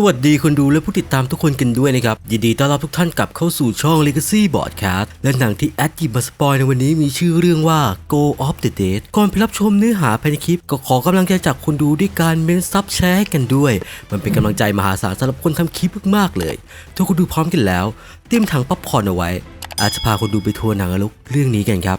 สวัสดีคนดูและผู้ติดตามทุกคนกันด้วยนะครับ ยินดีต้อนรับทุกท่านกลับเข้าสู่ช่อง Legacy Broadcast และหนังที่แอดหยิบมาสปอยในวันนี้มีชื่อเรื่องว่า Go of the Dead ก่อนไปรับชมเนื้อหาภายในคลิป ก็ขอกำลังใจจากคนดูด้วยการเมนซับแชร์ให้กันด้วย มันเป็นกำลังใจมหาศาลสำหรับคนทำคลิปมากๆเลยถ้าคุณดูพร้อมกันแล้ว เตรียมถังป๊อปคอร์นเอาไว้ อาจจะพาคนดูไปทัวร์หนังนรกเรื่องนี้กันครับ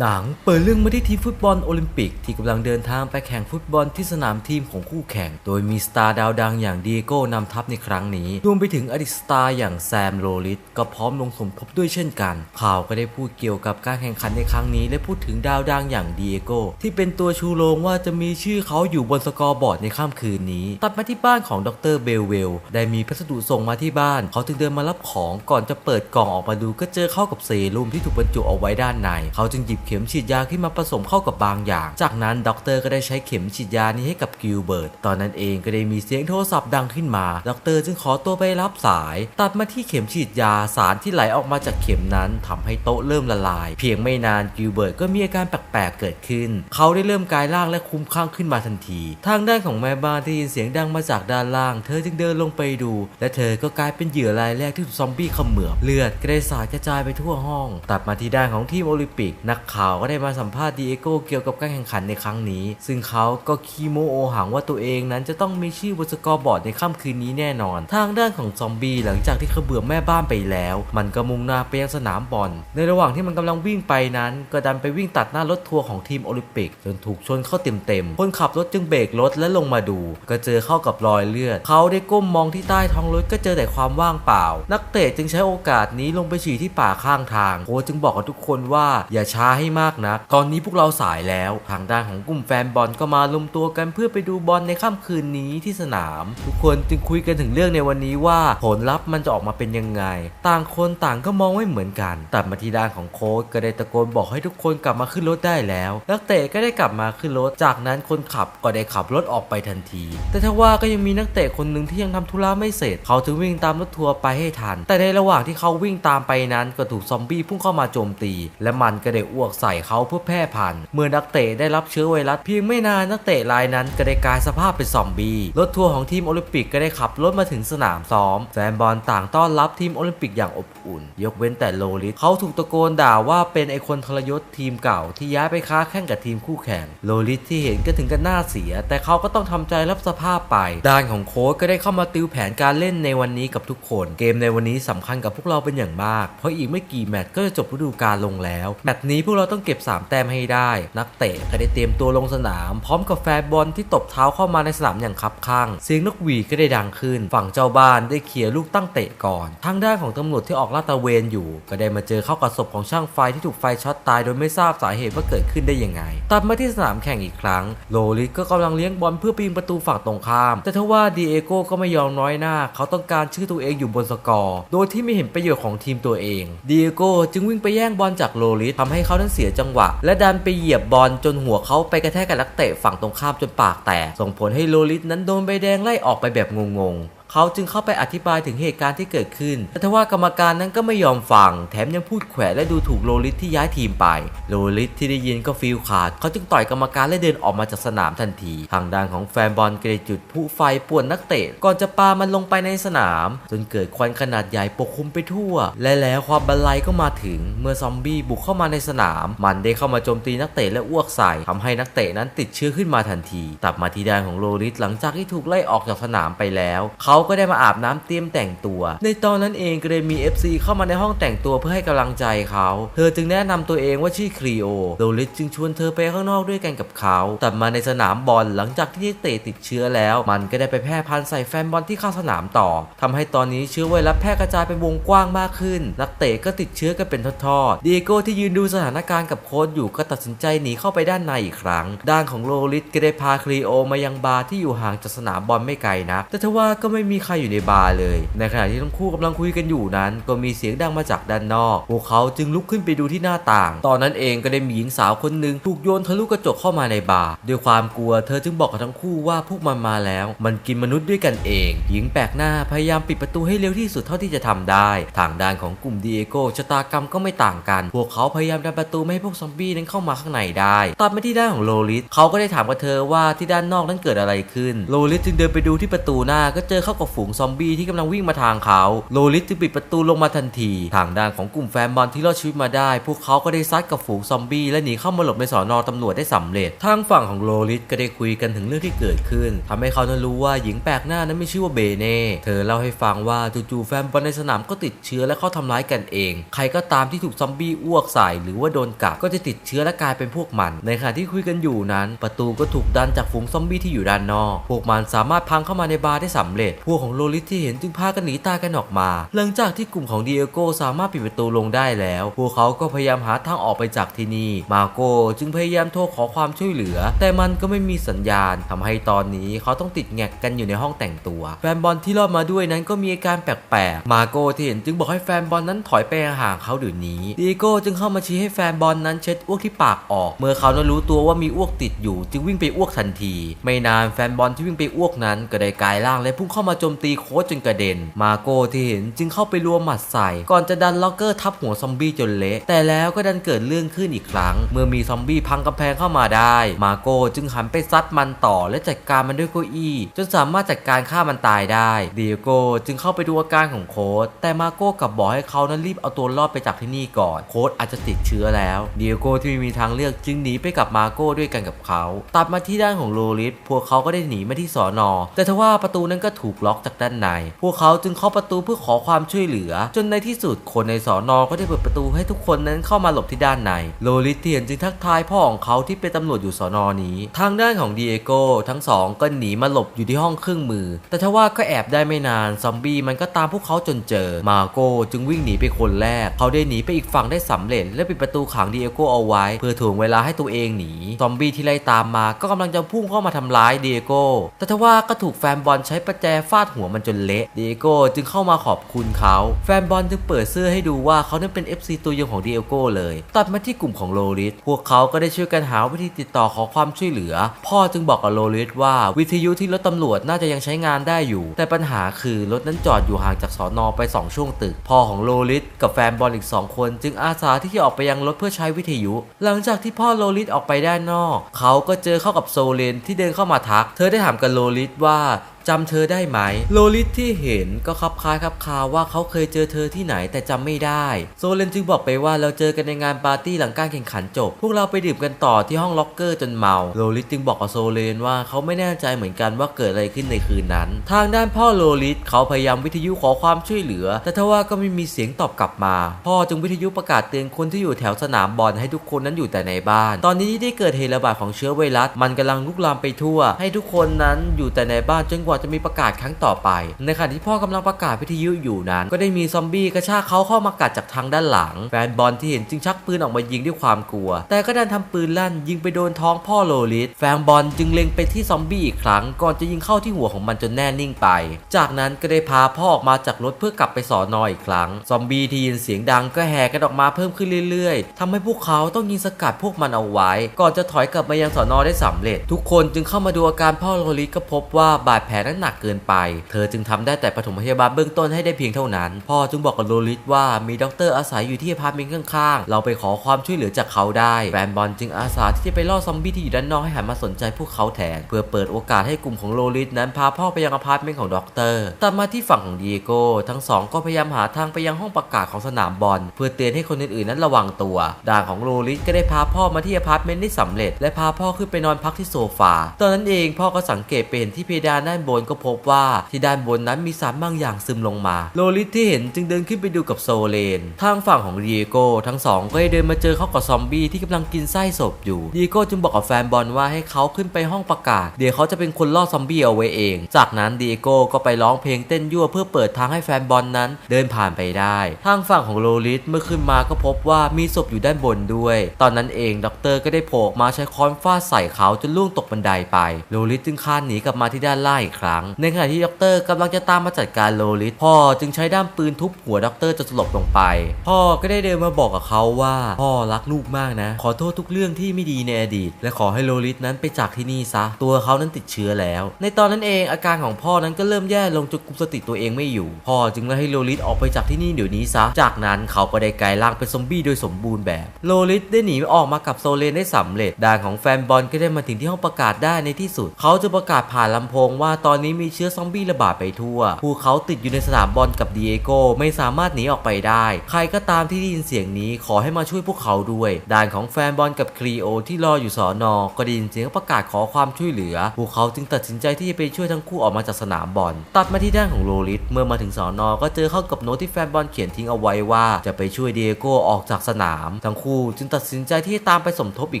หนังเปิดเรื่องมาที่ทีมฟุตบอลโอลิมปิกที่กำลังเดินทางไปแข่งฟุตบอลที่สนามทีมของคู่แข่ง โดยมีสตาร์ดาวดังอย่างดีโก้นำทัพในครั้งนี้ รวมไปถึงอดีตสตาร์อย่างแซมโรลิสก็พร้อมลงสมทบด้วยเช่นกัน ข่าวก็ได้พูดเกี่ยวกับการแข่งขันในครั้งนี้ และพูดถึงดาวดังอย่างดีโก้ที่เป็นตัวชูโรงว่าจะมีชื่อเขาอยู่บนสกอร์บอร์ดในค่ำคืนนี้ ตัดมาที่บ้านของดรเบลเวลได้มีพัสดุส่งมาที่บ้าน เขาจึงเดินมารับของก่อนจะเปิดกล่องออกมาดูก็เจอเข้ากับเซรุ่มที่ถูกบรรจุเอาไว้ด้านใน เขาจึงหยิบเข็มฉีดยาขึ้นมาผสมเข้ากับบางอย่าง จากนั้นด็อกเตอร์ก็ได้ใช้เข็มฉีดยานี้ให้กับกิลเบิร์ต ตอนนั้นเองก็ได้มีเสียงโทรศัพท์ดังขึ้นมา ด็อกเตอร์จึงขอตัวไปรับสาย ตัดมาที่เข็มฉีดยาสารที่ไหลออกมาจากเข็มนั้นทำให้โต๊ะเริ่มละลาย เพียงไม่นานกิลเบิร์ตก็มีอาการแปลกๆเกิดขึ้น เขาได้เริ่มกายร่างและคุ้มคลั่งขึ้นมาทันที ทางด้านของแม่บ้านที่ยินเสียงดังมาจากด้านล่าง เธอจึงเดินลงไปดู และเธอก็กลายเป็นเหยื่อรายแรกที่ถูกซอมบี้เขมือบเลือดกระเสาดกระจายไปทั่วห้อง ตัดมาที่ด้านของทีมโอลิมปิกนักข่าวก็ได้มาสัมภาษณ์ดีเอโก้เกี่ยวกับการแข่งขันในครั้งนี้ ซึ่งเขาก็คีโมโอหังว่าตัวเองนั้นจะต้องมีชื่อบนสกอร์บอร์ดในค่ำคืนนี้แน่นอน ทางด้านของซอมบี้หลังจากที่เขาเบื่อแม่บ้านไปแล้ว มันก็มุ่งหน้าไปยังสนามบอล ในระหว่างที่มันกำลังวิ่งไปนั้น ก็ดันไปวิ่งตัดหน้ารถทัวร์ของทีมโอลิมปิก จนถูกชนเข้าเต็มๆคนขับรถจึงเบรกรถและลงมาดู ก็เจอเข้ากับรอยเลือด เขาได้ก้มมองที่ใต้ท้องรถก็เจอแต่ความว่างเปล่า นักเตะจึงใช้โอกาสนี้ลงไปฉี่ที่ป่าข้างทางโค้ชจึงบอกกับทุกคนว่าอย่าช้าให้มากนะตอนนี้พวกเราสายแล้ว ทางด้านของกลุ่มแฟนบอลก็มารวมตัวกันเพื่อไปดูบอลในค่ำคืนนี้ที่สนาม ทุกคนจึงคุยกันถึงเรื่องในวันนี้ว่าผลลัพธ์มันจะออกมาเป็นยังไง ต่างคนต่างก็มองไม่เหมือนกันตัดมาที่ด้านของโค้ชก็ได้ตะโกนบอกให้ทุกคนกลับมาขึ้นรถได้แล้ว นักเตะก็ได้กลับมาขึ้นรถ จากนั้นคนขับก็ได้ขับรถออกไปทันที แต่ถ้าว่าก็ยังมีนักเตะคนหนึ่งที่ยังทำธุระไม่เสร็จ เขาจึงวิ่งตามรถทัวร์ไปให้ทัน แต่ในระหว่างที่เขาวิ่งตามไปนั้นก็ถูกซอมบี้พุ่งเข้ามาโจมตี และมันก็ได้อ้วกใส่เขาเพื่อแพร่พันธุ์เมื่อนักเตะได้รับเชื้อไวรัสเพียงไม่นานนักเตะรายนั้นก็ได้กลายสภาพเป็นซอมบี้รถทัวร์ของทีมโอลิมปิกก็ได้ขับรถมาถึงสนามซ้อมแฟนบอลต่างต้อนรับทีมโอลิมปิกอย่างอบอุ่น ยกเว้นแต่โลลิสเขาถูกตะโกนด่าว่าเป็นไอคนทรยศทีมเก่าที่ย้ายไปค้าแข่งกับทีมคู่แข่งโลลิสที่เห็นก็ถึงกับหน้าเสีย แต่เขาก็ต้องทำใจรับสภาพไป ด้านของโค้ชก็ได้เข้ามาติวแผนการเล่นในวันนี้กับทุกคนเกมในวันนี้สำคัญกับพวกเราเป็นอย่างมาก เพราะอีกไม่กี่แมตช์ก็จะจบฤดูกาลลงแล้วแมตช์นี้พวกเราต้องเก็บ 3 แต้มให้ได้ นักเตะก็ได้เตรียมตัวลงสนาม พร้อมกับแฟนบอลที่ตบเท้าเข้ามาในสนามอย่างคับข้าง เสียงนกหวีก็ได้ดังขึ้น ฝั่งเจ้าบ้านได้เคลียร์ลูกตั้งเตะก่อน ทางด้านของตำรวจที่ออกลาดตระเวนอยู่ ก็ได้มาเจอเข้ากับศพของช่างไฟที่ถูกไฟช็อตตายโดยไม่ทราบสาเหตุว่าเกิดขึ้นได้ยังไง ตัดมาที่สนามแข่งอีกครั้ง โลลิสก็กำลังเลี้ยงบอลเพื่อปีนประตูฝั่งตรงข้าม แต่ทว่าดีเอโก้ก็ไม่ยอมน้อยหน้า เขาต้องการชื่อตัวเองอยู่บนสกอร์ โดยที่ไม่เห็นประโยชน์ของทีมตัวเอง ดีเอโก้จึงวิ่งไปแย่งบอลจากโลลิสทำให้เขานั้นเสียจังหวะ และดันไปเหยียบบอลจนหัวเขาไปกระแทกกับนักเตะฝั่งตรงข้ามจนปากแตกส่งผลให้โลลิสนั้นโดนใบแดงไล่ออกไปแบบงงๆ เขาจึงเข้าไปอธิบายถึงเหตุการณ์ที่เกิดขึ้น แต่ทว่ากรรมการนั้นก็ไม่ยอมฟัง แถมยังพูดแขวะและดูถูกโลลิสที่ย้ายทีมไป โลลิสที่ได้ยินก็ฟีลขาด เขาจึงต่อยกรรมการและเดินออกมาจากสนามทันที ทางด้านของแฟนบอลก็ได้จุดพลุไฟป่วนนักเตะ ก่อนจะปามันลงไปในสนาม จนเกิดควันขนาดใหญ่ปกคลุมไปทั่ว และแล้วความบันไลก็มาถึง เมื่อซอมบี้บุกเข้ามาในสนาม มันได้เข้ามาโจมตีนักเตะและอ้วกใส่ทำให้นักเตะนั้นติดเชื้อขึ้นมาทันที ตัดมาที่ด้านของโลลิสหลังจากที่ถูกไล่ออกจากสนามไปแล้ว เขาก็ได้มาอาบน้ำเตรียมแต่งตัว ในตอนนั้นเองก็เลยมี FC เข้ามาในห้องแต่งตัวเพื่อให้กำลังใจเขา เธอจึงแนะนำตัวเองว่าชื่อครีโอโดลิสจึงชวนเธอไปข้างนอกด้วยกันกับเขา แตัดมาในสนามบอลหลังจากที่เตะติดเชื้อแล้ว มันก็ได้ไปแพร่พันธุ์ใส่แฟนบอลที่เข้าสนามต่อทำให้ตอนนี้เชื้อไวรัสแพร่กระจายไปวงกว้างมากขึ้น นักเตะก็ติดเชื้อกันเป็นทอดๆดีเอโก้ที่ยืนดูสถานการณ์กับโค้ชอยู่ก็ตัดสินใจหนีเข้าไปด้านในอีกครั้ง ด้านของโลลิสก็ได้พาครีโอมายังบาร์ที่อยู่ห่างจากสนามบอลไม่ไกลนักแต่ทว่าก็ไม่มีมีใครอยู่ในบาร์เลย ในขณะที่ทั้งคู่กำลังคุยกันอยู่นั้น ก็มีเสียงดังมาจากด้านนอก พวกเขาจึงลุกขึ้นไปดูที่หน้าต่าง ตอนนั้นเองก็ได้มีหญิงสาวคนหนึ่งถูกโยนทะลุกระจกเข้ามาในบาร์ด้วยความกลัวเธอจึงบอกกับทั้งคู่ว่าพวกมันมาแล้ว มันกินมนุษย์ด้วยกันเอง หญิงแปลกหน้าพยายามปิดประตูให้เร็วที่สุดเท่าที่จะทำได้ ทางด้านของกลุ่มดีเอโกชะตากรรมก็ไม่ต่างกัน พวกเขาพยายามดันประตูไม่ให้พวกซอมบี้นั้นเข้ามาข้างในได้ตัดมาที่ด้านของโลลิสเขาก็ได้ถามกับเธอว่าที่ด้านนอกนั้นเกิดอะไรขึ้น โลลิสจึงเดินไปดูที่ประตูหน้าก็เจอเข้ากับฝูงซอมบี้ที่กำลังวิ่งมาทางเขาโลลิสจึงปิดประตูลงมาทันที ทางด้านของกลุ่มแฟนบอลที่รอดชีวิตมาได้ พวกเขาก็ได้ซัดกับฝูงซอมบี้และหนีเข้ามาหลบในสอนอตำรวจได้สำเร็จ ทางฝั่งของโลลิสก็ได้คุยกันถึงเรื่องที่เกิดขึ้นทำให้เขานั้นรู้ว่าหญิงแปลกหน้านั้นไม่ชื่อว่าเบเน่ เธอเล่าให้ฟังว่าจู่ๆแฟนบอลในสนามก็ติดเชื้อและเข้าทำร้ายกันเอง ใครก็ตามที่ถูกซอมบี้อ้วกใส่หรือว่าโดนกัดก็จะติดเชื้อและกลายเป็นพวกมัน ในขณะที่คุยกันอยู่นั้น ประตูก็ถูกดันจากฝูงซอมบี้ที่อยู่ด้านนอก พวกมันสามารถพังเข้ามาในบาร์ได้สำเร็จพวกของโลลิสที่เห็นจึงพากันหนีตายกันออกมา หลังจากที่กลุ่มของดีเอโกสามารถปิดประตูลงได้แล้ว พวกเขาก็พยายามหาทางออกไปจากที่นี่ มาโกจึงพยายามโทรขอความช่วยเหลือ แต่มันก็ไม่มีสัญญาณทำให้ตอนนี้เขาต้องติดแงกกันอยู่ในห้องแต่งตัว แฟนบอลที่รอดมาด้วยนั้นก็มีอาการแปลกๆ มาโกที่เห็นจึงบอกให้แฟนบอลนั้นถอยไปห่างเขาเดี๋ยวนี้ดีโกจึงเข้ามาชี้ให้แฟนบอลนั้นเช็ดอ้วกที่ปากออก เมื่อเขานั้นรู้ตัวว่ามีอ้วกติดอยู่ จึงวิ่งไปอ้วกทันที ไม่นานแฟนบอลที่วิ่งไปอ้วกนั้นก็ได้กลายร่างและพุ่งเข้ามามาโจมตีโค้ชจนกระเด็น มาโกที่เห็นจึงเข้าไปรวมหมัดใส่ ก่อนจะดันล็อกเกอร์ทับหัวซอมบี้จนเละ แต่แล้วก็ดันเกิดเรื่องขึ้นอีกครั้ง เมื่อมีซอมบี้พังกำแพงเข้ามาได้ มาโกจึงหันไปซัดมันต่อและจัดการมันด้วยเก้าอี้ จนสามารถจัดการฆ่ามันตายได้เดียโกจึงเข้าไปดูอาการของโค้ชแต่มาโกกลับบอกให้เขานั้นรีบเอาตัวรอดไปจากที่นี่ก่อน โค้ชอาจจะติดเชื้อแล้วเดียโกที่ไม่มีทางเลือกจึงหนีไปกับมาโกด้วยกันกับเขา ตัดมาที่ด้านของโลลิสพวกเขาก็ได้หนีมาที่สอนอแต่ทว่าประตูนั้นก็ถูกล็อกจากด้านใน พวกเขาจึงเคาะประตูเพื่อขอความช่วยเหลือ จนในที่สุดคนในสอนอก็ได้เปิดประตูให้ทุกคนนั้นเข้ามาหลบที่ด้านใน โลลิเทียนจึงทักทายพ่อของเขาที่เป็นตำรวจอยู่สอนอนี้ ทางด้านของดีเอโกทั้งสองก็หนีมาหลบอยู่ที่ห้องเครื่องมือ แต่ทว่าก็แอบได้ไม่นานซอมบี้มันก็ตามพวกเขาจนเจอ มาโกจึงวิ่งหนีไปคนแรก เขาได้หนีไปอีกฝั่งได้สำเร็จ และปิดประตูขังดีเอโกเอาไว้ เพื่อถ่วงเวลาให้ตัวเองหนี ซอมบี้ที่ไล่ตามมาก็กำลังจะพุ่งเข้ามาทำร้ายดีเอโกแต่ทว่าก็ถูกแฟนบอลใช้ประแจฟาดหัวมันจนเละดีเอโกจึงเข้ามาขอบคุณเขาแฟนบอลจึงเปิดเสื้อให้ดูว่าเขานั้นเป็น FC ตัวยงของดีเอโกเลย ตัดมาที่กลุ่มของโลลิสพวกเขาก็ได้ช่วยกันหาวิธีติดต่อขอความช่วยเหลือ พ่อจึงบอกกับโลลิสว่าวิทยุที่รถตำรวจน่าจะยังใช้งานได้อยู่ แต่ปัญหาคือรถนั้นจอดอยู่ห่างจากสอนอไป 2 ช่วงตึก พ่อของโลลิสกับแฟนบอลอีก 2 คน จึงอาสาที่จะออกไปยังรถเพื่อใช้วิทยุ หลังจากที่พ่อโลลิสออกไปด้านนอก เขาก็เจอเข้ากับโซเลนที่เดินเข้ามาทัก เธอได้ถามกับโลลิสว่า จำเธอได้ไหม โลลิสที่เห็นก็คับคล้ายคับคาว่าเขาเคยเจอเธอที่ไหนแต่จำไม่ได้ โซเลนจึงบอกไปว่าเราเจอกันในงานปาร์ตี้หลังการแข่งขันจบ พวกเราไปดื่มกันต่อที่ห้องล็อกเกอร์จนเมา โลลิสจึงบอกกับโซเลนว่าเขาไม่แน่ใจเหมือนกันว่าเกิดอะไรขึ้นในคืนนั้น ทางด้านพ่อโลลิสเขาพยายามวิทยุขอความช่วยเหลือ แต่ทว่าก็ไม่มีเสียงตอบกลับมา พ่อจึงวิทยุประกาศเตือนคนที่อยู่แถวสนามบอลให้ทุกคนนั้นอยู่แต่ในบ้าน ตอนนี้ที่ได้เกิดเหตุระบาดของเชื้อไวรัส มันกำลังลุกลามไปทั่ว ให้ทุกคนนั้นอยู่แต่ในบ้านจนกว่าจะมีประกาศครั้งต่อไป ในขณะที่พ่อกำลังประกาศวิทยุอยู่นั้น ก็ได้มีซอมบี้กระชากเขาเข้ามากัดจากทางด้านหลัง แฟนบอลที่เห็นจึงชักปืนออกมายิงด้วยความกลัว แต่ก็ดันทำปืนลั่นยิงไปโดนท้องพ่อโลลิสแฟนบอลจึงเล็งไปที่ซอมบี้อีกครั้ง ก่อนจะยิงเข้าที่หัวของมันจนแน่นิ่งไป จากนั้นก็ได้พาพ่อออกมาจากรถเพื่อกลับไปสอนออีกครั้ง ซอมบี้ที่ยินเสียงดังก็แห่กันออกมาเพิ่มขึ้นเรื่อยๆทำให้พวกเขาต้องยิงสกัดพวกมันเอาไว้ ก่อนจะถอยกลับมายังสอนอได้สำเร็จ ทุกคนจึงเข้ามาดูอาการพ่อโลลิสก็พบว่าบาดแผลนั้นหนักเกินไป เธอจึงทำได้แต่ปฐมพยาบาลเบื้องต้นให้ได้เพียงเท่านั้น พ่อจึงบอกกับโลลิสว่ามีด็อกเตอร์อาศัยอยู่ที่อพาร์ตเมนต์ข้างๆ เราไปขอความช่วยเหลือจากเขาได้ แฟนบอลจึงอาสาที่จะไปล่อซอมบี้ที่อยู่ด้านนอกให้หันมาสนใจพวกเขาแทน เพื่อเปิดโอกาสให้กลุ่มของโลลิสนั้นพาพ่อไปยังอพาร์ตเมนต์ของด็อกเตอร์ตัดมาที่ฝั่งของดีเอโก้ทั้งสองก็พยายามหาทางไปยังห้องประกาศของสนามบอล เพื่อเตือนให้คนอื่นๆนั้นระวังตัวด่านของโลลิสก็ได้พาพ่อมาที่อพาร์ตเมนต์ได้สำเร็จ และพาพ่อขึ้นไปนอนพักที่โซฟา ตอนนั้นเองพ่อก็สังเกตไปเห็นที่เพดานด้านบนก็พบว่าที่ด้านบนนั้นมีสารบางอย่างซึมลงมา โลลิสที่เห็นจึงเดินขึ้นไปดูกับโซเลน ทางฝั่งของดีเอโกทั้งสองก็ได้เดินมาเจอเขากับซอมบี้ที่กำลังกินไส้ศพอยู่ดีเอโกจึงบอกกับแฟนบอลว่าให้เขาขึ้นไปห้องประกาศ เดี๋ยวเขาจะเป็นคนล่อซอมบี้เอาไว้เอง จากนั้นดีเอโกก็ไปร้องเพลงเต้นยั่วเพื่อเปิดทางให้แฟนบอลนั้น เดินผ่านไปได้ ทางฝั่งของโลลิสเมื่อขึ้นมาก็พบว่ามีศพอยู่ด้านบนด้วย ตอนนั้นเองด็อกเตอร์ก็ได้โผล่มาใช้ค้อนฟาดใส่เขาจนล่วงตกบันไดไป โลลิสจึงคานหนีกลับมาที่ด้านล่างอีกครั้งในขณะที่ด็อกเตอร์กำลังจะตามมาจัดการโลลิสพ่อจึงใช้ด้ามปืนทุบหัวด็อกเตอร์จนสลบลงไป พ่อก็ได้เดินมาบอกกับเขาว่า พ่อรักลูกมากนะ ขอโทษทุกเรื่องที่ไม่ดีในอดีต และขอให้โลลิสนั้นไปจากที่นี่ซะ ตัวเขานั้นติดเชื้อแล้ว ในตอนนั้นเองอาการของพ่อนั้นก็เริ่มแย่ลงจนกุมสติตัวเองไม่อยู่ พ่อจึงไล่ให้โลลิสออกไปจากที่นี่เดี๋ยวนี้ซะ จากนั้นเขาก็ได้กลายร่างเป็นซอมบี้โดยสมบูรณ์แบบ โลลิสได้หนีออกมากับโซเลนได้สำเร็จด่านของแฟนบอลก็ได้มาถึงที่ห้องประกาศได้ในที่สุด เขาจะประกาศผ่านลำโพงว่าตอนอนนี้มีเชื้อซอมบี้ระบาดไปทั่ว พวกเขาติดอยู่ในสนามบอลกับดีเอโกไม่สามารถหนีออกไปได้ ใครก็ตามที่ได้ยินเสียงนี้ขอให้มาช่วยพวกเขาด้วย ด่านของแฟนบอลกับคลีโอที่รออยู่สอนอก็ได้ยินเสียงประกาศขอความช่วยเหลือ พวกเขาจึงตัดสินใจที่จะไปช่วยทั้งคู่ออกมาจากสนามบอล ตัดมาที่ด้านของโลลิสเมื่อมาถึงสอนอก็เจอเข้ากับโน้ตที่แฟนบอลเขียนทิ้งเอาไว้ว่าจะไปช่วยดีเอโกออกจากสนาม ทั้งคู่จึงตัดสินใจที่จะตามไปสมทบอี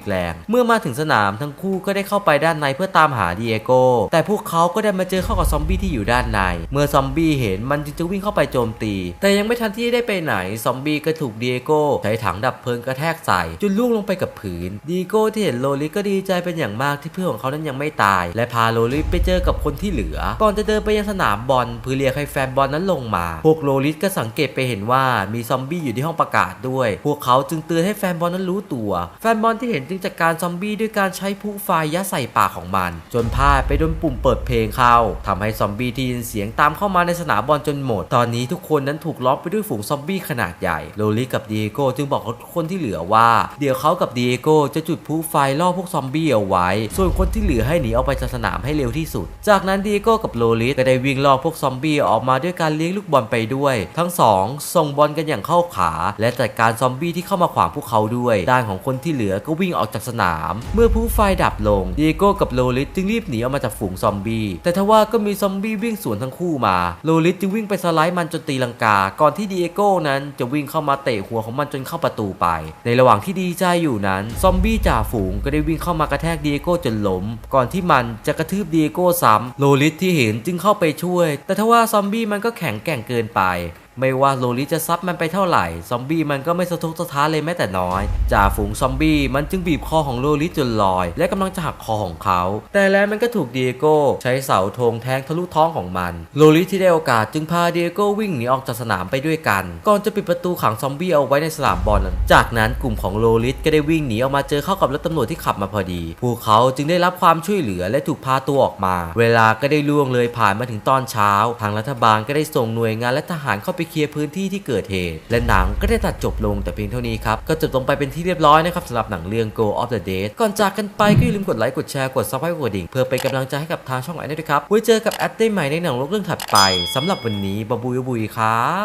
กแรง เมื่อมาถึงสนามทั้งคู่ก็ได้เข้าไปด้านในเพื่อตามหาดีเอโกแต่พวกเขาก็ได้มาเจอเข้ากับซอมบี้ที่อยู่ด้านใน เมื่อซอมบี้เห็นมันจึงจะวิ่งเข้าไปโจมตี แต่ยังไม่ทันที่ได้ไปไหน ซอมบี้ก็ถูกเดีเอโก้ใช้ถังดับเพลิงกระแทกใส่จนล่วงลงไปกับพื้นดีเอโก้ที่เห็นโลลิก็ดีใจเป็นอย่างมากที่เพื่อนของเขานั้นยังไม่ตาย และพาโลลิไปเจอกับคนที่เหลือ ก่อนจะเดินไปยังสนามบอลเพื่อเรียกให้แฟนบอลนั้นลงมา พวกโลลิก็สังเกตไปเห็นว่ามีซอมบี้อยู่ที่ห้องประกาศด้วย พวกเขาจึงเตือนให้แฟนบอลนั้นรู้ตัว แฟนบอลที่เห็นจึงจัดการซอมบี้ด้วยการใช้พลุไฟยัดใส่ปากของมัน จนพลาดไปโดนปุ่มเปิดเพลงเข้าทำให้ซอมบี้ที่ยินเสียงตามเข้ามาในสนามบอลจนหมด ตอนนี้ทุกคนนั้นถูกล้อมไปด้วยฝูงซอมบี้ขนาดใหญ่ โลลิกับดีเอโกจึงบอกทุกคนที่เหลือว่า เดี๋ยวเขากับดีเอโกจะจุดพลุไฟล่อพวกซอมบี้เอาไว้ ส่วนคนที่เหลือให้หนีออกไปจากสนามให้เร็วที่สุด จากนั้นดีเอโกกับโลลิก็ได้วิ่งล่อพวกซอมบี้ออกมาด้วยการเลี้ยงลูกบอลไปด้วย ทั้งสองส่งบอลกันอย่างเข้าขา และจัดการซอมบี้ที่เข้ามาขวางพวกเขาด้วยด้านของคนที่เหลือก็วิ่งออกจากสนาม เมื่อพลุไฟดับลงดีเอโกกับโลลิจึงรีบหนีออกมาจากฝูงซอมบี้แต่ทว่าก็มีซอมบี้วิ่งสวนทั้งคู่มา โลลิสจึงวิ่งไปสไลด์มันจนตีลังกา ก่อนที่ดีเอโก้นั้นจะวิ่งเข้ามาเตะหัวของมันจนเข้าประตูไป ในระหว่างที่ดีใจอยู่นั้น ซอมบี้จ่าฝูงก็ได้วิ่งเข้ามากระแทกดีเอโก้จนล้ม ก่อนที่มันจะกระทืบดีเอโก้ซ้ำโลลิสที่เห็นจึงเข้าไปช่วย แต่ทว่าซอมบี้มันก็แข็งแกร่งเกินไป ไม่ว่าโลลิจะซับมันไปเท่าไหร่ ซอมบี้มันก็ไม่สะทกสะท้านเลยแม้แต่น้อยจ่าฝูงซอมบี้มันจึงบีบคอของโลลิจนลอย และกำลังจะหักคอของเขา แต่แล้วมันก็ถูกเดียโก้ใช้เสาธงแทงทะลุท้องของมัน โลลิที่ได้โอกาสจึงพาเดียโก้วิ่งหนีออกจากสนามไปด้วยกัน ก่อนจะปิดประตูขังซอมบี้เอาไว้ในสนามบอล จากนั้นกลุ่มของโลลิสก็ได้วิ่งหนีออกมาเจอเข้ากับรถตำรวจที่ขับมาพอดี พวกเขาจึงได้รับความช่วยเหลือและถูกพาตัวออกมา เวลาก็ได้ล่วงเลยผ่านมาถึงตอนเช้า ทางรัฐบาลก็ได้ส่งหน่วยงานและทหารเข้าไปเคลียร์พื้นที่ที่เกิดเหตุ และหนังก็ได้ตัดจบลงแต่เพียงเท่านี้ครับ ก็จบลงไปเป็นที่เรียบร้อยนะครับสำหรับหนังเรื่อง Go of the Dead ก่อนจากกันไปก็อย่าลืมกดไลค์กดแชร์กดซับสไครต์กดดิ่งเพื่อเป็นกำลังใจให้กับทางช่องไอด้วยนะครับไว้เจอกับแอดได้ใหม่ในหนังโลกเรื่องถัดไปสำหรับวันนี้บาบุยบุยครับ